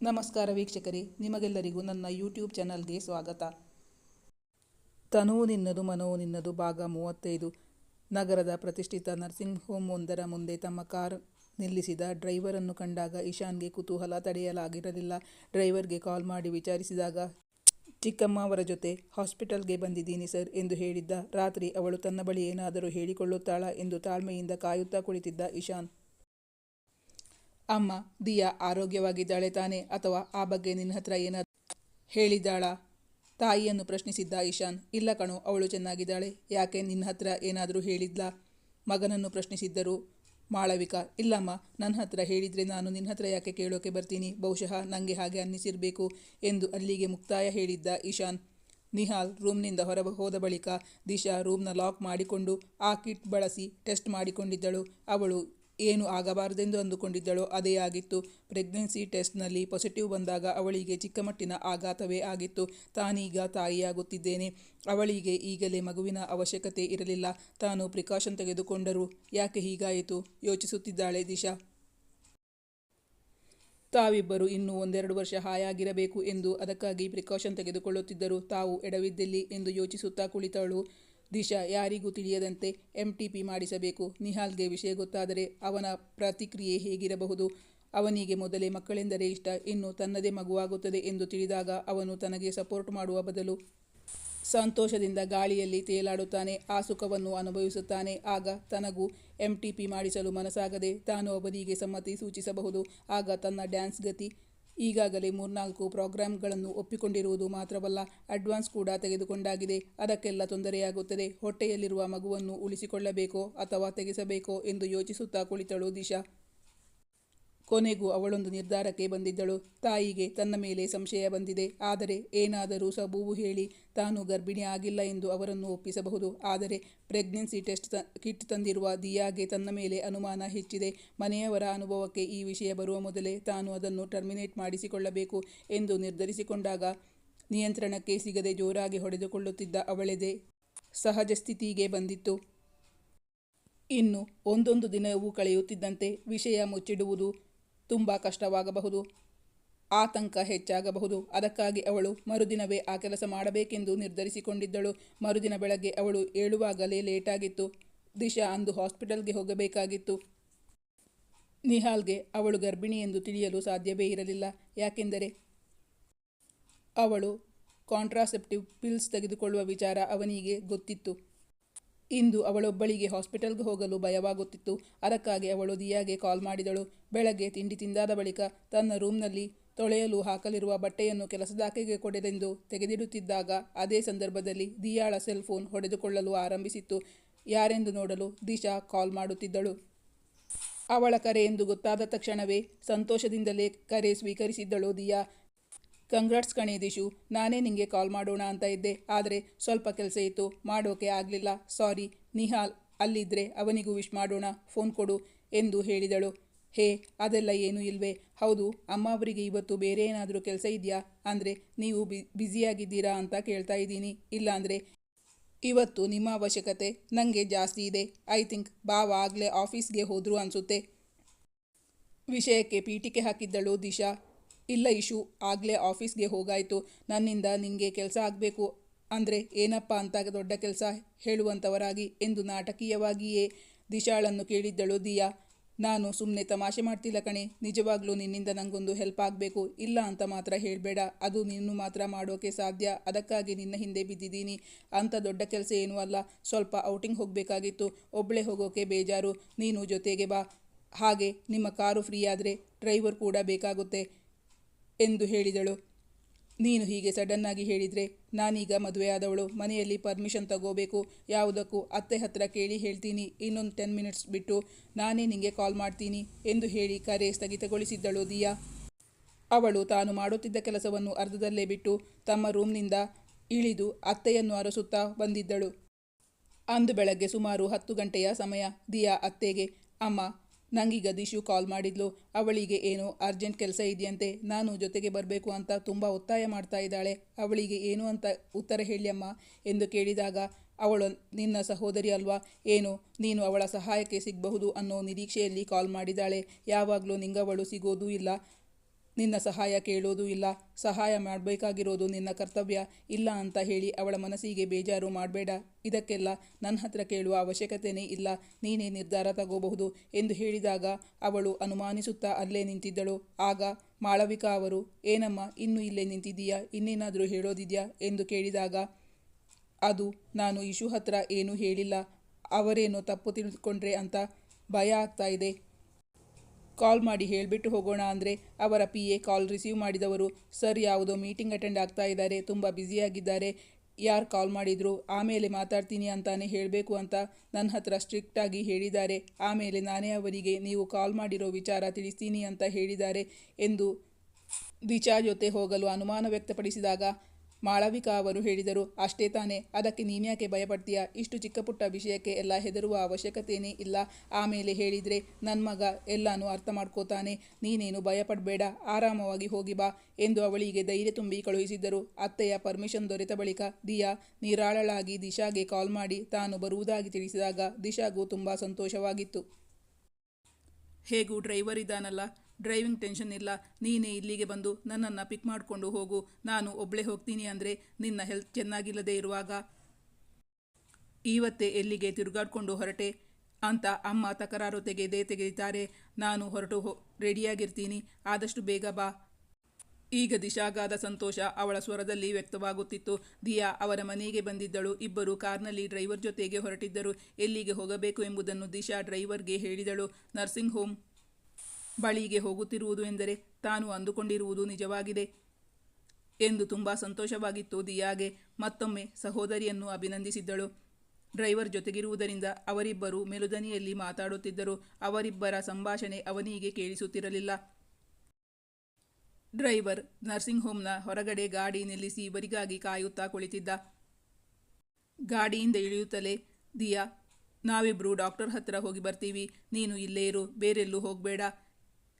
ನಮಸ್ಕಾರ ವೀಕ್ಷಕರೇ, ನಿಮಗೆಲ್ಲರಿಗೂ ನನ್ನ ಯೂಟ್ಯೂಬ್ ಚಾನಲ್ಗೆ ಸ್ವಾಗತ. ತನುವು ನಿನ್ನದು ಮನವು ನಿನ್ನದು, ಭಾಗ ಮೂವತ್ತೈದು. ನಗರದ ಪ್ರತಿಷ್ಠಿತ ನರ್ಸಿಂಗ್ ಹೋಮ್ ಒಂದರ ಮುಂದೆ ತಮ್ಮ ಕಾರ್ ನಿಲ್ಲಿಸಿದ ಡ್ರೈವರನ್ನು ಕಂಡಾಗ ಇಶಾನ್ಗೆ ಕುತೂಹಲ ತಡೆಯಲಾಗಿರಲಿಲ್ಲ. ಡ್ರೈವರ್ಗೆ ಕಾಲ್ ಮಾಡಿ ವಿಚಾರಿಸಿದಾಗ, ಚಿಕ್ಕಮ್ಮ ಅವರ ಜೊತೆ ಹಾಸ್ಪಿಟಲ್ಗೆ ಬಂದಿದ್ದೀನಿ ಸರ್ ಎಂದು ಹೇಳಿದ್ದ ರಾತ್ರಿ ಅವಳು ತನ್ನ ಬಳಿ ಏನಾದರೂ ಹೇಳಿಕೊಳ್ಳುತ್ತಾಳ ಎಂದು ತಾಳ್ಮೆಯಿಂದ ಕಾಯುತ್ತಾ ಕುಳಿತಿದ್ದ ಇಶಾನ್ ಅಮ್ಮ, ದಿಯಾ ಆರೋಗ್ಯವಾಗಿದ್ದಾಳೆ ತಾನೇ ಅಥವಾ ಆ ಬಗ್ಗೆ ನಿನ್ನ ಹತ್ರ ಏನಾದರೂ ಹೇಳಿದ್ದಾಳಾ. ತಾಯಿಯನ್ನು ಪ್ರಶ್ನಿಸಿದ್ದ ಇಶಾನ್ ಇಲ್ಲ ಕಣೋ, ಅವಳು ಚೆನ್ನಾಗಿದ್ದಾಳೆ. ಯಾಕೆ ನಿನ್ನ ಹತ್ರ ಏನಾದರೂ ಹೇಳಿದ್ಲಾ? ಮಗನನ್ನು ಪ್ರಶ್ನಿಸಿದ್ದರು. ಮಾಳವಿಕಾ, ಇಲ್ಲಮ್ಮ, ನನ್ನ ಹತ್ರ ಹೇಳಿದರೆ ನಾನು ನಿನ್ನ ಹತ್ರ ಯಾಕೆ ಕೇಳೋಕೆ ಬರ್ತೀನಿ? ಬಹುಶಃ ನನಗೆ ಹಾಗೆ ಅನ್ನಿಸಿರಬೇಕು ಎಂದು ಅಲ್ಲಿಗೆ ಮುಕ್ತಾಯ ಹೇಳಿದ್ದ ಇಶಾನ್ ನಿಹಾಲ್ ರೂಮ್ನಿಂದ ಹೊರ ಹೋದ ಬಳಿಕ ದಿಶಾ ರೂಮ್ನ ಲಾಕ್ ಮಾಡಿಕೊಂಡು ಆ ಕಿಟ್ ಬಳಸಿ ಟೆಸ್ಟ್ ಮಾಡಿಕೊಂಡಿದ್ದಳು. ಅವಳು ಏನು ಆಗಬಾರದೆಂದು ಅಂದುಕೊಂಡಿದ್ದಳೋ ಅದೇ ಆಗಿತ್ತು. ಪ್ರೆಗ್ನೆನ್ಸಿ ಟೆಸ್ಟ್ನಲ್ಲಿ ಪಾಸಿಟಿವ್ ಬಂದಾಗ ಅವಳಿಗೆ ಚಿಕ್ಕಮಟ್ಟಿನ ಆಘಾತವೇ ಆಗಿತ್ತು. ತಾನೀಗ ತಾಯಿಯಾಗುತ್ತಿದ್ದೇನೆ. ಅವಳಿಗೆ ಈಗಲೇ ಮಗುವಿನ ಅವಶ್ಯಕತೆ ಇರಲಿಲ್ಲ. ತಾನು ಪ್ರಿಕಾಷನ್ ತೆಗೆದುಕೊಂಡರು. ಯಾಕೆ ಹೀಗಾಯಿತು? ಯೋಚಿಸುತ್ತಿದ್ದಾಳೆ ದಿಶಾ. ತಾವಿಬ್ಬರು ಇನ್ನೂ ಒಂದೆರಡು ವರ್ಷ ಹಾಯಾಗಿರಬೇಕು ಎಂದು ಅದಕ್ಕಾಗಿ ಪ್ರಿಕಾಷನ್ ತೆಗೆದುಕೊಳ್ಳುತ್ತಿದ್ದರು. ತಾವು ಎಡವಿದ್ದಲ್ಲಿ ಎಂದು ಯೋಚಿಸುತ್ತಾ ಕುಳಿತಳು. ದಿಶಾ ಯಾರಿಗೂ ತಿಳಿಯದಂತೆ ಎಂ ಟಿ ಪಿ ಮಾಡಿಸಬೇಕು. ನಿಹಾಲ್ಗೆ ವಿಷಯ ಗೊತ್ತಾದರೆ ಅವನ ಪ್ರತಿಕ್ರಿಯೆ ಹೇಗಿರಬಹುದು? ಅವನಿಗೆ ಮೊದಲೇ ಮಕ್ಕಳೆಂದರೆ ಇಷ್ಟ, ಇನ್ನು ತನ್ನದೇ ಮಗುವಾಗುತ್ತದೆ ಎಂದು ತಿಳಿದಾಗ ಅವನು ತನಗೆ ಸಪೋರ್ಟ್ ಮಾಡುವ ಬದಲು ಸಂತೋಷದಿಂದ ಗಾಳಿಯಲ್ಲಿ ತೇಲಾಡುತ್ತಾನೆ, ಆ ಸುಖವನ್ನು ಅನುಭವಿಸುತ್ತಾನೆ. ಆಗ ತನಗೂ ಎಂ ಮಾಡಿಸಲು ಮನಸ್ಸಾಗದೆ ತಾನು ಅವನಿಗೆ ಸಮ್ಮತಿ ಸೂಚಿಸಬಹುದು. ಆಗ ತನ್ನ ಡ್ಯಾನ್ಸ್ ಗತಿ ಈಗಾಗಲೇ ಮೂರ್ನಾಲ್ಕು ಪ್ರೋಗ್ರಾಂಗಳನ್ನು ಒಪ್ಪಿಕೊಂಡಿರುವುದು ಮಾತ್ರವಲ್ಲ, ಅಡ್ವಾನ್ಸ್ ಕೂಡ ತೆಗೆದುಕೊಂಡಾಗಿದೆ. ಅದಕ್ಕೆಲ್ಲ ತೊಂದರೆಯಾಗುತ್ತದೆ. ಹೊಟ್ಟೆಯಲ್ಲಿರುವ ಮಗುವನ್ನು ಉಳಿಸಿಕೊಳ್ಳಬೇಕೋ ಅಥವಾ ತೆಗೆಸಬೇಕೋ ಎಂದು ಯೋಚಿಸುತ್ತಾ ಕುಳಿತಳು ದಿಶಾ. ಕೊನೆಗೂ ಅವಳೊಂದು ನಿರ್ಧಾರಕ್ಕೆ ಬಂದಿದ್ದಳು. ತಾಯಿಗೆ ತನ್ನ ಮೇಲೆ ಸಂಶಯ ಬಂದಿದೆ. ಆದರೆ ಏನಾದರೂ ಸಬೂಬು ಹೇಳಿ, ತಾನು ಗರ್ಭಿಣಿ ಆಗಿಲ್ಲ ಎಂದು ಅವರನ್ನು ಒಪ್ಪಿಸಬಹುದು. ಆದರೆ ಪ್ರೆಗ್ನೆನ್ಸಿ ಟೆಸ್ಟ್ ಕಿಟ್ ತಂದಿರುವ ದಿಯಾಗೆ ತನ್ನ ಮೇಲೆ ಅನುಮಾನ ಹೆಚ್ಚಿದೆ. ಮನೆಯವರ ಅನುಭವಕ್ಕೆ ಈ ವಿಷಯ ಬರುವ ಮೊದಲೇ ತಾನು ಅದನ್ನು ಟರ್ಮಿನೇಟ್ ಮಾಡಿಸಿಕೊಳ್ಳಬೇಕು ಎಂದು ನಿರ್ಧರಿಸಿಕೊಂಡಾಗ ನಿಯಂತ್ರಣಕ್ಕೆ ಸಿಗದೆ ಜೋರಾಗಿ ಹೊಡೆದುಕೊಳ್ಳುತ್ತಿದ್ದ ಅವಳೆದೆ ಸಹಜ ಸ್ಥಿತಿಗೆ ಬಂದಿತ್ತು. ಇನ್ನು ಒಂದೊಂದು ದಿನವೂ ಕಳೆಯುತ್ತಿದ್ದಂತೆ ವಿಷಯ ಮುಚ್ಚಿಡುವುದು ತುಂಬ ಕಷ್ಟವಾಗಬಹುದು. ಆತಂಕ ಹೆಚ್ಚಾಗಬಹುದು. ಅದಕ್ಕಾಗಿ ಅವಳು ಮರುದಿನವೇ ಆ ಕೆಲಸ ಮಾಡಬೇಕೆಂದು ನಿರ್ಧರಿಸಿಕೊಂಡಿದ್ದಳು. ಮರುದಿನ ಬೆಳಗ್ಗೆ ಅವಳು ಏಳುವಾಗಲೇ ಲೇಟಾಗಿತ್ತು. ದಿಶಾ ಅಂದು ಹಾಸ್ಪಿಟಲ್ಗೆ ಹೋಗಬೇಕಾಗಿತ್ತು. ನಿಹಾಲ್ಗೆ ಅವಳು ಗರ್ಭಿಣಿ ಎಂದು ತಿಳಿಯಲು ಸಾಧ್ಯವೇ ಇರಲಿಲ್ಲ. ಯಾಕೆಂದರೆ ಅವಳು ಕಾಂಟ್ರಾಸೆಪ್ಟಿವ್ ಪಿಲ್ಸ್ ತೆಗೆದುಕೊಳ್ಳುವ ವಿಚಾರ ಅವನಿಗೆ ಗೊತ್ತಿತ್ತು. ಇಂದು ಅವಳೊಬ್ಬಳಿಗೆ ಹಾಸ್ಪಿಟಲ್ಗೆ ಹೋಗಲು ಭಯವಾಗುತ್ತಿತ್ತು. ಅದಕ್ಕಾಗಿ ಅವಳು ದಿಯಾಗೆ ಕಾಲ್ ಮಾಡಿದಳು. ಬೆಳಗ್ಗೆ ತಿಂಡಿ ತಿಂದಾದ ಬಳಿಕ ತನ್ನ ರೂಮ್ನಲ್ಲಿ ತೊಳೆಯಲು ಹಾಕಲಿರುವ ಬಟ್ಟೆಯನ್ನು ಕೆಲಸದಾಕೆಗೆ ಕೊಡೆದೆಂದು ತೆಗೆದಿಡುತ್ತಿದ್ದಾಗ ಅದೇ ಸಂದರ್ಭದಲ್ಲಿ ದಿಯಾಳ ಸೆಲ್ ಫೋನ್ ಹೊಡೆದುಕೊಳ್ಳಲು ಆರಂಭಿಸಿತ್ತು. ಯಾರೆಂದು ನೋಡಲು ದಿಶಾ ಕಾಲ್ ಮಾಡುತ್ತಿದ್ದಳು. ಅವಳ ಕರೆ ಎಂದು ಗೊತ್ತಾದ ತಕ್ಷಣವೇ ಸಂತೋಷದಿಂದಲೇ ಕರೆ ಸ್ವೀಕರಿಸಿದ್ದಳು ದಿಯಾ. ಕಂಗ್ರಾಟ್ಸ್ ಕಣೆ ದಿಶು. ನಾನೇ ನಿಂಗೆ ಕಾಲ್ ಮಾಡೋಣ ಅಂತ ಇದ್ದೆ. ಆದರೆ ಸ್ವಲ್ಪ ಕೆಲಸ ಇತ್ತು. ಮಾಡೋಕೆ ಆಗಲಿಲ್ಲ. ಸಾರಿ ನಿಹಾಲ್ ಅಲ್ಲಿದ್ದರೆ ಅವನಿಗೂ ವಿಶ್ ಮಾಡೋಣ. ಫೋನ್ ಕೊಡು ಎಂದು ಹೇಳಿದಳು. ಹೇ, ಅದೆಲ್ಲ ಏನೂ ಇಲ್ವೇ. ಹೌದು, ಅಮ್ಮ ಅವರಿಗೆ ಇವತ್ತು ಬೇರೆ ಏನಾದರೂ ಕೆಲಸ ಇದೆಯಾ? ಅಂದರೆ ನೀವು ಬಿ, ಬ್ಯುಸಿಯಾಗಿದ್ದೀರಾ ಅಂತ ಕೇಳ್ತಾ ಇದ್ದೀನಿ. ಇಲ್ಲಾಂದರೆ ಇವತ್ತು ನಿಮ್ಮ ಅವಶ್ಯಕತೆ ನನಗೆ ಜಾಸ್ತಿ ಇದೆ. ಐ ಥಿಂಕ್ ಬಾವ ಆಗಲೇ ಆಫೀಸ್ಗೆ ಹೋದರೂ ಅನಿಸುತ್ತೆ. ವಿಷಯಕ್ಕೆ ಪೀಠಿಕೆ ಹಾಕಿದ್ದಳು ದಿಶಾ. ಇಲ್ಲ ಇಶು ಆಗಲೇ ಆಫೀಸ್ಗೆ ಹೋಗಾಯಿತು. ನನ್ನಿಂದ ನಿಮಗೆ ಕೆಲಸ ಆಗಬೇಕು. ಅಂದರೆ ಏನಪ್ಪ ಅಂತ ದೊಡ್ಡ ಕೆಲಸ ಹೇಳುವಂಥವರಾಗಿ ಎಂದು ನಾಟಕೀಯವಾಗಿಯೇ ದಿಶಾಳನ್ನು ಕೇಳಿದ್ದಳು ದಿಯಾ. ನಾನು ಸುಮ್ಮನೆ ತಮಾಷೆ ಮಾಡ್ತಿಲ್ಲ ಕಣೆ. ನಿಜವಾಗ್ಲೂ ನಿನ್ನಿಂದ ನನಗೊಂದು ಹೆಲ್ಪ್ ಆಗಬೇಕು. ಇಲ್ಲ ಅಂತ ಮಾತ್ರ ಹೇಳಬೇಡ. ಅದು ನೀನು ಮಾತ್ರ ಮಾಡೋಕೆ ಸಾಧ್ಯ. ಅದಕ್ಕಾಗಿ ನಿನ್ನ ಹಿಂದೆ ಬಿದ್ದಿದ್ದೀನಿ. ಅಂಥ ದೊಡ್ಡ ಕೆಲಸ ಏನೂ ಅಲ್ಲ. ಸ್ವಲ್ಪ ಔಟಿಂಗ್ ಹೋಗಬೇಕಾಗಿತ್ತು. ಒಬ್ಬಳೇ ಹೋಗೋಕೆ ಬೇಜಾರು. ನೀನು ಜೊತೆಗೆ ಬಾ. ಹಾಗೆ ನಿಮ್ಮ ಕಾರು ಫ್ರೀ ಆದರೆ ಡ್ರೈವರ್ ಕೂಡ ಬೇಕಾಗುತ್ತೆ. ಎಂದು ಹೇಳಿದಳು. ನೀನು ಹೀಗೆ ಸಡನ್ನಾಗಿ ಹೇಳಿದರೆ ನಾನೀಗ ಮದುವೆಯಾದವಳು, ಮನೆಯಲ್ಲಿ ಪರ್ಮಿಷನ್ ತಗೋಬೇಕು, ಯಾವುದಕ್ಕೂ ಅತ್ತೆ ಹತ್ರ ಕೇಳಿ ಹೇಳ್ತೀನಿ, ಇನ್ನೊಂದು ಟೆನ್ ಮಿನಿಟ್ಸ್ ಬಿಟ್ಟು ನಾನೇ ನಿಂಗೆ ಕಾಲ್ ಮಾಡ್ತೀನಿ ಎಂದು ಹೇಳಿ ಕರೆ ಸ್ಥಗಿತಗೊಳಿಸಿದ್ದಳು ದಿಯಾ. ಅವಳು ತಾನು ಮಾಡುತ್ತಿದ್ದ ಕೆಲಸವನ್ನು ಅರ್ಧದಲ್ಲೇ ಬಿಟ್ಟು ತಮ್ಮ ರೂಮ್ನಿಂದ ಇಳಿದು ಅತ್ತೆಯನ್ನು ಅರಸುತ್ತಾ ಬಂದಿದ್ದಳು. ಅಂದು ಬೆಳಗ್ಗೆ ಸುಮಾರು ಹತ್ತು ಗಂಟೆಯ ಸಮಯ. ದಿಯಾ ಅತ್ತೆಗೆ, ಅಮ್ಮ ನಂಗೀಗ ದಿಶು ಕಾಲ್ ಮಾಡಿದ್ಲು. ಅವಳಿಗೆ, ಏನೋ, ಅರ್ಜೆಂಟ್ ಕೆಲಸ ಇದೆಯಂತೆ? ನಾನು ಜೊತೆಗೆ ಬರಬೇಕು ಅಂತ ತುಂಬ ಒತ್ತಾಯ ಮಾಡ್ತಾ ಇದ್ದಾಳೆ. ಅವಳಿಗೆ ಏನು ಅಂತ ಉತ್ತರ ಹೇಳಿಯಮ್ಮ? ಎಂದು ಕೇಳಿದಾಗ, ಅವಳು ನಿನ್ನ ಸಹೋದರಿ ಅಲ್ವಾ? ಏನು, ನೀನು ಅವಳ ಸಹಾಯಕ್ಕೆ ಸಿಗಬಹುದು ಅನ್ನೋ ನಿರೀಕ್ಷೆಯಲ್ಲಿ ಕಾಲ್ ಮಾಡಿದ್ದಾಳೆ. ಯಾವಾಗಲೂ ನಿಂಗವಳು ಸಿಗೋದೂ ಇಲ್ಲ. ನಿನ್ನ ಸಹಾಯ ಕೇಳೋದು ಇಲ್ಲ, ಸಹಾಯ ಮಾಡಬೇಕಾಗಿರೋದು ನಿನ್ನ ಕರ್ತವ್ಯ ಇಲ್ಲ ಅಂತ ಹೇಳಿ ಅವಳ ಮನಸ್ಸಿಗೆ ಬೇಜಾರು ಮಾಡಬೇಡ. ಇದಕ್ಕೆಲ್ಲ ನನ್ನ ಹತ್ರ ಕೇಳುವ ಅವಶ್ಯಕತೆನೇ ಇಲ್ಲ, ನೀನೇ ನಿರ್ಧಾರ ತಗೋಬಹುದು ಎಂದು ಹೇಳಿದಾಗ ಅವಳು ಅನುಮಾನಿಸುತ್ತಾ ಅಲ್ಲೇ ನಿಂತಿದ್ದಳು. ಆಗ ಮಾಳವಿಕಾ ಅವರು, ಏನಮ್ಮ, ಇನ್ನು ಇಲ್ಲೇ ನಿಂತಿದ್ದೀಯಾ? ಇನ್ನೇನಾದರೂ ಹೇಳೋದಿದೆಯಾ? ಎಂದು ಕೇಳಿದಾಗ, ಅದು ನಾನು ಇಶು ಹತ್ರ ಏನೂ ಹೇಳಿಲ್ಲ. ಅವರೇನೋ ತಪ್ಪು ತಿಳಿದುಕೊಂಡ್ರೆ ಅಂತ ಭಯ ಆಗ್ತಾ ಇದೆ. ಕಾಲ್ ಮಾಡಿ ಹೇಳಿಬಿಟ್ಟು ಹೋಗೋಣ ಅಂದರೆ ಅವರ ಪಿ ಎ ಕಾಲ್ ರಿಸೀವ್ ಮಾಡಿದವರು, ಸರ್, ಯಾವುದೋ ಮೀಟಿಂಗ್ ಅಟೆಂಡ್ ಆಗ್ತಾ ಇದ್ದಾರೆ, ತುಂಬ ಬ್ಯುಸಿಯಾಗಿದ್ದಾರೆ ಯಾರು ಕಾಲ್ ಮಾಡಿದ್ರು, ಆಮೇಲೆ ಮಾತಾಡ್ತೀನಿ ಅಂತಾನೆ ಹೇಳಬೇಕು ಅಂತ ನನ್ನ ಹತ್ರ ಸ್ಟ್ರಿಕ್ಟಾಗಿ ಹೇಳಿದ್ದಾರೆ. ಆಮೇಲೆ ನಾನೇ ಅವರಿಗೆ, ನೀವು ಕಾಲ್ ಮಾಡಿರೋ ವಿಚಾರ ತಿಳಿಸ್ತೀನಿ ಅಂತ ಹೇಳಿದ್ದಾರೆ ಎಂದು ದಿಚಾ ಜೊತೆ ಹೋಗಲು ಅನುಮಾನ ವ್ಯಕ್ತಪಡಿಸಿದಾಗ ಮಾಳವಿಕಾ ಅವರು ಹೇಳಿದರು. ಅಷ್ಟೇ ತಾನೇ. ಅದಕ್ಕೆ ನೀನ್ಯಾಕೆ ಭಯಪಡ್ತೀಯ? ಇಷ್ಟು ಚಿಕ್ಕ ಪುಟ್ಟ ವಿಷಯಕ್ಕೆ ಎಲ್ಲ ಹೆದರುವ ಅವಶ್ಯಕತೆಯೇ ಇಲ್ಲ. ಆಮೇಲೆ ಹೇಳಿದರೆ ನನ್ನ ಮಗ ಎಲ್ಲಾನು ಅರ್ಥ ಮಾಡ್ಕೋತಾನೆ. ನೀನೇನು ಭಯಪಡಬೇಡ. ಆರಾಮವಾಗಿ ಹೋಗಿ ಬಾ ಎಂದು ಅವಳಿಗೆ ಧೈರ್ಯ ತುಂಬಿ ಕಳುಹಿಸಿದ್ದರು. ಅತ್ತೆಯ ಪರ್ಮಿಷನ್ ದೊರೆತ ಬಳಿಕ ದಿಯಾ ನಿರಾಳಳಾಗಿ ದಿಶಾಗೆ ಕಾಲ್ ಮಾಡಿ ತಾನು ಬರುವುದಾಗಿ ತಿಳಿಸಿದಾಗ ದಿಶಾಗೂ ತುಂಬ ಸಂತೋಷವಾಗಿತ್ತು. ಹೇಗೂ ಡ್ರೈವರ್ ಇದ್ದಾನಲ್ಲ? ಡ್ರೈವಿಂಗ್ ಟೆನ್ಷನ್ ಇಲ್ಲ ನೀನೇ ಇಲ್ಲಿಗೆ ಬಂದು ನನ್ನನ್ನು ಪಿಕ್ ಮಾಡಿಕೊಂಡು ಹೋಗು. ನಾನು ಒಬ್ಬಳೇ ಹೋಗ್ತೀನಿ ಅಂದರೆ ನಿನ್ನ ಹೆಲ್ತ್ ಚೆನ್ನಾಗಿಲ್ಲದೆ ಇರುವಾಗ. ಇವತ್ತೇ ಎಲ್ಲಿಗೆ ತಿರುಗಾಡ್ಕೊಂಡು ಹೊರಟೆ? ಅಂತ ಅಮ್ಮ ತಕರಾರು ತೆಗೆದೇ ತೆಗೆದಿದ್ದಾರೆ. ನಾನು ಹೊರಟು ಹೋ, ರೆಡಿಯಾಗಿರ್ತೀನಿ. ಆದಷ್ಟು ಬೇಗ ಬಾ. ಈಗ ದಿಶಾಗಾದ ಸಂತೋಷ ಅವಳ ಸ್ವರದಲ್ಲಿ ವ್ಯಕ್ತವಾಗುತ್ತಿತ್ತು. ದಿಯಾ ಅವರ ಮನೆಗೆ ಬಂದಿದ್ದಳು. ಇಬ್ಬರು ಕಾರ್ನಲ್ಲಿ ಡ್ರೈವರ್ ಜೊತೆಗೆ ಹೊರಟಿದ್ದರು. ಎಲ್ಲಿಗೆ ಹೋಗಬೇಕು ಎಂಬುದನ್ನು ದಿಶಾ ಡ್ರೈವರ್ಗೆ ಹೇಳಿದಳು. ನರ್ಸಿಂಗ್ ಹೋಮ್ ಬಳಿಗೆ ಹೋಗುತ್ತಿರುವುದು ಎಂದರೆ ತಾನು ಅಂದುಕೊಂಡಿರುವುದು ನಿಜವಾಗಿದೆ ಎಂದು ತುಂಬ ಸಂತೋಷವಾಗಿತ್ತು ದಿಯಾಗೆ. ಮತ್ತೊಮ್ಮೆ ಸಹೋದರಿಯನ್ನು ಅಭಿನಂದಿಸಿದ್ದಳು. ಡ್ರೈವರ್ ಜೊತೆಗಿರುವುದರಿಂದ ಅವರಿಬ್ಬರು ಮೆಲುದನಿಯಲ್ಲಿ ಮಾತಾಡುತ್ತಿದ್ದರು. ಅವರಿಬ್ಬರ ಸಂಭಾಷಣೆ ಅವನಿಗೆ ಕೇಳಿಸುತ್ತಿರಲಿಲ್ಲ. ಡ್ರೈವರ್ ನರ್ಸಿಂಗ್ ಹೋಮ್ನ ಹೊರಗಡೆ ಗಾಡಿ ನಿಲ್ಲಿಸಿ ಇವರಿಗಾಗಿ ಕಾಯುತ್ತಾ ಕುಳಿತಿದ್ದ. ಗಾಡಿಯಿಂದ ಇಳಿಯುತ್ತಲೇ, ದಿಯಾ, ನಾವಿಬ್ರು ಡಾಕ್ಟರ್ ಹತ್ರ ಹೋಗಿ ಬರ್ತೀವಿ. ನೀನು ಇಲ್ಲೇ ಇರು, ಬೇರೆಲ್ಲೂ ಹೋಗಬೇಡ.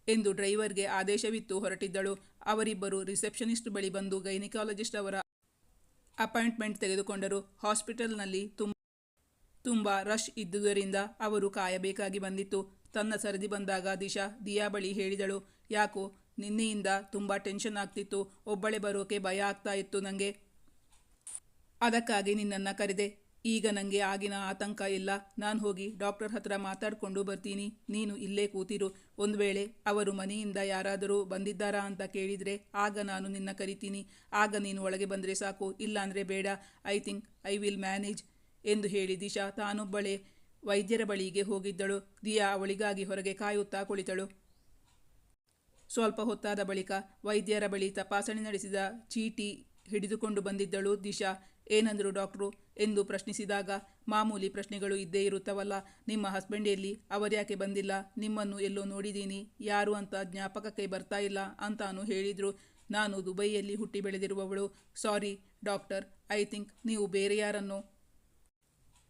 ಎಂದು ಡ್ರೈವರ್ಗೆ ಆದೇಶವಿತ್ತು ಹೊರಟಿದ್ದಳು. ಅವರಿಬ್ಬರು ರಿಸೆಪ್ಷನಿಸ್ಟ್ ಬಳಿ ಬಂದು ಗೈನಿಕಾಲಜಿಸ್ಟ್ ಅವರ ಅಪಾಯಿಂಟ್ಮೆಂಟ್ ತೆಗೆದುಕೊಂಡರು. ಹಾಸ್ಪಿಟಲ್ನಲ್ಲಿ ತುಂಬ ತುಂಬ ರಶ್ ಇದ್ದುದರಿಂದ ಅವರು ಕಾಯಬೇಕಾಗಿ ಬಂದಿತ್ತು. ತನ್ನ ಸರದಿ ಬಂದಾಗ ದಿಶಾ, ದಿಯಾ ಬಳಿ ಹೇಳಿದಳು, ಯಾಕೋ, ನಿನ್ನೆಯಿಂದ ತುಂಬ ಟೆನ್ಷನ್ ಆಗ್ತಿತ್ತು. ಒಬ್ಬಳೆ ಬರೋಕೆ ಭಯ ಆಗ್ತಾ ಇತ್ತು ನನಗೆ ಅದಕ್ಕಾಗಿ ನಿನ್ನನ್ನು ಕರೆದೆ. ಈಗ ನನಗೆ ಆಗಿನ ಆತಂಕ ಇಲ್ಲ. ನಾನು ಹೋಗಿ ಡಾಕ್ಟರ್ ಹತ್ರ ಮಾತಾಡಿಕೊಂಡು ಬರ್ತೀನಿ. ನೀನು ಇಲ್ಲೇ ಕೂತಿರು. ಒಂದು ವೇಳೆ ಅವರು ಮನೆಯಿಂದ ಯಾರಾದರೂ ಬಂದಿದ್ದಾರಾ ಅಂತ ಕೇಳಿದರೆ ಆಗ ನಾನು ನಿನ್ನ ಕರಿತೀನಿ. ಆಗ ನೀನು ಒಳಗೆ ಬಂದರೆ ಸಾಕು. ಇಲ್ಲಾಂದರೆ ಬೇಡ. I think I will manage ಎಂದು ಹೇಳಿ ದಿಶಾ ತಾನೊಬ್ಬಳೆ ವೈದ್ಯರ ಬಳಿಗೆ ಹೋಗಿದ್ದಳು. ದಿಯಾ ಅವಳಿಗಾಗಿ ಹೊರಗೆ ಕಾಯುತ್ತಾ ಕುಳಿತಳು. ಸ್ವಲ್ಪ ಹೊತ್ತಾದ ಬಳಿಕ ವೈದ್ಯರ ಬಳಿ ತಪಾಸಣೆ ನಡೆಸಿದ ಚೀಟಿ ಹಿಡಿದುಕೊಂಡು ಬಂದಿದ್ದಳು ದಿಶಾ. ಏನಂದರು ಡಾಕ್ಟ್ರು? ಎಂದು ಪ್ರಶ್ನಿಸಿದಾಗ, ಮಾಮೂಲಿ ಪ್ರಶ್ನೆಗಳು ಇದ್ದೇ ಇರುತ್ತವಲ್ಲ, ನಿಮ್ಮ ಹಸ್ಬೆಂಡ್ ಎಲ್ಲಿ? ಅವರ್ಯಾಕೆ ಬಂದಿಲ್ಲ? ನಿಮ್ಮನ್ನು ಎಲ್ಲೋ ನೋಡಿದ್ದೀನಿ ಯಾರು ಅಂತ ಜ್ಞಾಪಕಕ್ಕೆ ಬರ್ತಾ ಇಲ್ಲ ಅಂತಾನು ಹೇಳಿದರು. ನಾನು ದುಬೈಯಲ್ಲಿ ಹುಟ್ಟಿ ಬೆಳೆದಿರುವವಳು. ಸಾರಿ, ಡಾಕ್ಟರ್, ಐ ಥಿಂಕ್ ನೀವು ಬೇರೆ ಯಾರನ್ನೋ?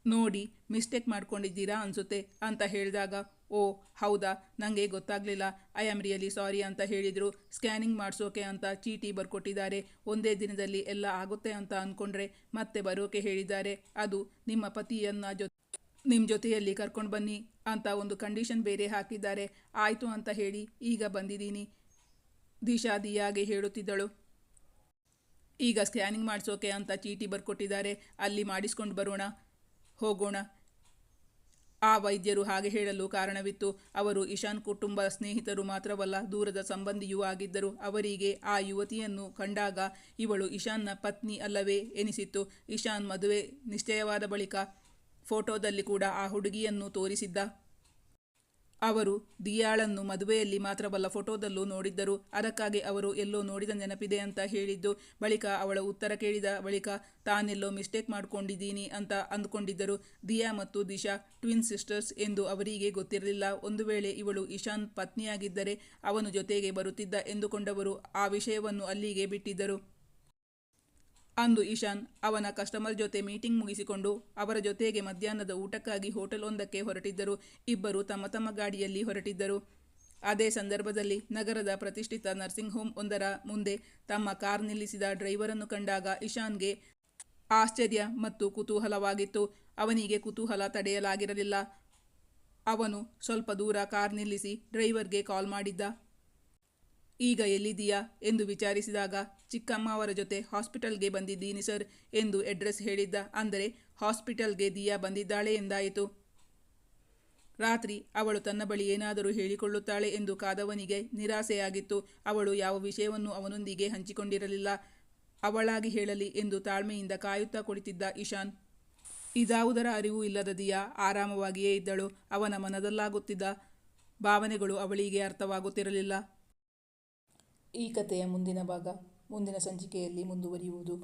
ನೋಡಿ ಮಿಸ್ಟೇಕ್ ಮಾಡ್ಕೊಂಡಿದ್ದೀರಾ ಅನಿಸುತ್ತೆ ಅಂತ ಹೇಳಿದಾಗ, ಓ, ಹೌದಾ ನನಗೆ ಗೊತ್ತಾಗಲಿಲ್ಲ. ಐ ಆಮ್ ರಿಯಲಿ ಸಾರಿ ಅಂತ ಹೇಳಿದರು. ಸ್ಕ್ಯಾನಿಂಗ್ ಮಾಡಿಸೋಕೆ ಅಂತ ಚೀಟಿ ಬರ್ಕೊಟ್ಟಿದ್ದಾರೆ. ಒಂದೇ ದಿನದಲ್ಲಿ ಎಲ್ಲ ಆಗುತ್ತೆ ಅಂತ ಅಂದ್ಕೊಂಡ್ರೆ ಮತ್ತೆ ಬರೋಕೆ ಹೇಳಿದ್ದಾರೆ. ಅದು ನಿಮ್ಮ ಪತಿಯನ್ನ ಜೊ ನಿಮ್ಮ ಜೊತೆಯಲ್ಲಿ ಕರ್ಕೊಂಡು ಬನ್ನಿ ಅಂತ ಒಂದು ಕಂಡೀಷನ್ ಬೇರೆ ಹಾಕಿದ್ದಾರೆ. ಆಯಿತು ಅಂತ ಹೇಳಿ ಈಗ ಬಂದಿದ್ದೀನಿ. ದಿಶಾ ದಿಯಾಗೆ ಹೇಳುತ್ತಿದ್ದಳು. ಈಗ ಸ್ಕ್ಯಾನಿಂಗ್ ಮಾಡಿಸೋಕೆ ಅಂತ ಚೀಟಿ ಬರ್ಕೊಟ್ಟಿದ್ದಾರೆ. ಅಲ್ಲಿ ಮಾಡಿಸ್ಕೊಂಡು ಬರೋಣ. ಹೋಗೋಣ. ಆ ವೈದ್ಯರು ಹಾಗೆ ಹೇಳಲು ಕಾರಣವಿತ್ತು. ಅವರು ಇಶಾನ್ ಕುಟುಂಬ ಸ್ನೇಹಿತರು ಮಾತ್ರವಲ್ಲ, ದೂರದ ಸಂಬಂಧಿಯೂ ಆಗಿದ್ದರು. ಅವರಿಗೆ ಆ ಯುವತಿಯನ್ನು ಕಂಡಾಗ ಇವಳು ಇಶಾನ್ನ ಪತ್ನಿ ಅಲ್ಲವೇ ಎನಿಸಿತ್ತು. ಇಶಾನ್ ಮದುವೆ ನಿಶ್ಚಯವಾದ ಬಳಿಕ ಫೋಟೋದಲ್ಲಿ ಕೂಡ ಆ ಹುಡುಗಿಯನ್ನು ತೋರಿಸಿದ್ದ. ಅವರು ದಿಯಾಳನ್ನು ಮದುವೆಯಲ್ಲಿ ಮಾತ್ರವಲ್ಲ ಫೋಟೋದಲ್ಲೂ ನೋಡಿದ್ದರು. ಅದಕ್ಕಾಗಿ ಅವರು ಎಲ್ಲೋ ನೋಡಿದ ನೆನಪಿದೆ ಅಂತ ಹೇಳಿದ್ದು, ಬಳಿಕ ಅವಳ ಉತ್ತರ ಕೇಳಿದ ಬಳಿಕ ತಾನೆಲ್ಲೋ ಮಿಸ್ಟೇಕ್ ಮಾಡ್ಕೊಂಡಿದ್ದೀನಿ ಅಂತ ಅಂದುಕೊಂಡಿದ್ದರು. ದಿಯಾ ಮತ್ತು ದಿಶಾ ಟ್ವಿನ್ ಸಿಸ್ಟರ್ಸ್ ಎಂದು ಅವರಿಗೆ ಗೊತ್ತಿರಲಿಲ್ಲ. ಒಂದು ವೇಳೆ ಇವಳು ಇಶಾನ್ ಪತ್ನಿಯಾಗಿದ್ದರೆ ಅವನು ಜೊತೆಗೆ ಬರುತ್ತಿದ್ದ ಎಂದುಕೊಂಡವರು ಆ ವಿಷಯವನ್ನು ಅಲ್ಲಿಗೆ ಬಿಟ್ಟಿದ್ದರು. ಅಂದು ಇಶಾನ್ ಅವನ ಕಸ್ಟಮರ್ ಜೊತೆ ಮೀಟಿಂಗ್ ಮುಗಿಸಿಕೊಂಡು ಅವರ ಜೊತೆಗೆ ಮಧ್ಯಾಹ್ನದ ಊಟಕ್ಕಾಗಿ ಹೋಟೆಲ್ ಒಂದಕ್ಕೆ ಹೊರಟಿದ್ದರು. ಇಬ್ಬರು ತಮ್ಮ ತಮ್ಮ ಗಾಡಿಯಲ್ಲಿ ಹೊರಟಿದ್ದರು. ಅದೇ ಸಂದರ್ಭದಲ್ಲಿ ನಗರದ ಪ್ರತಿಷ್ಠಿತ ನರ್ಸಿಂಗ್ ಹೋಮ್ ಒಂದರ ಮುಂದೆ ತಮ್ಮ ಕಾರ್ ನಿಲ್ಲಿಸಿದ ಡ್ರೈವರನ್ನು ಕಂಡಾಗ ಇಶಾನ್ಗೆ ಆಶ್ಚರ್ಯ ಮತ್ತು ಕುತೂಹಲವಾಗಿತ್ತು. ಅವನಿಗೆ ಕುತೂಹಲ ತಡೆಯಲಾಗಿರಲಿಲ್ಲ. ಅವನು ಸ್ವಲ್ಪ ದೂರ ಕಾರ್ ನಿಲ್ಲಿಸಿ ಡ್ರೈವರ್ಗೆ ಕಾಲ್ ಮಾಡಿದ್ದ. ಈಗ ಎಲ್ಲಿದ್ದೀಯಾ ಎಂದು ವಿಚಾರಿಸಿದಾಗ ಚಿಕ್ಕಮ್ಮ ಅವರ ಜೊತೆ ಹಾಸ್ಪಿಟಲ್ಗೆ ಬಂದಿದ್ದೀನಿ ಸರ್ ಎಂದು ಅಡ್ರೆಸ್ ಹೇಳಿದ್ದ ಅಂದರೆ ಹಾಸ್ಪಿಟಲ್ಗೆ ದಿಯಾ ಬಂದಿದ್ದಾಳೆ ಎಂದಾಯಿತು. ರಾತ್ರಿ ಅವಳು ತನ್ನ ಬಳಿ ಏನಾದರೂ ಹೇಳಿಕೊಳ್ಳುತ್ತಾಳೆ ಎಂದು ಕಾದವನಿಗೆ ನಿರಾಸೆಯಾಗಿತ್ತು. ಅವಳು ಯಾವ ವಿಷಯವನ್ನು ಅವನೊಂದಿಗೆ ಹಂಚಿಕೊಂಡಿರಲಿಲ್ಲ. ಅವಳಾಗಿ ಹೇಳಲಿ ಎಂದು ತಾಳ್ಮೆಯಿಂದ ಕಾಯುತ್ತಾ ಕುಳಿತಿದ್ದ ಇಶಾನ್. ಇದಾವುದರ ಅರಿವು ಇಲ್ಲದ ದಿಯಾ ಆರಾಮವಾಗಿಯೇ ಇದ್ದಳು. ಅವನ ಮನದಲ್ಲಾಗುತ್ತಿದ್ದ ಭಾವನೆಗಳು ಅವಳಿಗೆ ಅರ್ಥವಾಗುತ್ತಿರಲಿಲ್ಲ. ಈ ಕಥೆಯ ಮುಂದಿನ ಭಾಗ, ಮುಂದಿನ ಸಂಚಿಕೆಯಲ್ಲಿ ಮುಂದುವರಿಯುವುದು.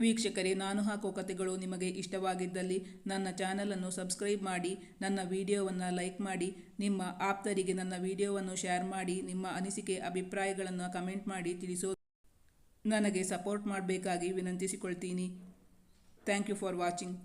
ವೀಕ್ಷಕರೇ, ನಾನು ಹಾಕೋ ಕಥೆಗಳು ನಿಮಗೆ ಇಷ್ಟವಾಗಿದ್ದಲ್ಲಿ ನನ್ನ ಚಾನಲನ್ನು ಸಬ್ಸ್ಕ್ರೈಬ್ ಮಾಡಿ, ನನ್ನ ವಿಡಿಯೋವನ್ನು ಲೈಕ್ ಮಾಡಿ, ನಿಮ್ಮ ಆಪ್ತರಿಗೆ ನನ್ನ ವಿಡಿಯೋವನ್ನು ಶೇರ್ ಮಾಡಿ, ನಿಮ್ಮ ಅನಿಸಿಕೆ, ಅಭಿಪ್ರಾಯಗಳನ್ನು ಕಮೆಂಟ್ ಮಾಡಿ ತಿಳಿಸೋ ನನಗೆ ಸಪೋರ್ಟ್ ಮಾಡಬೇಕಾಗಿ ವಿನಂತಿಸಿಕೊಳ್ತೀನಿ. Thank you for watching.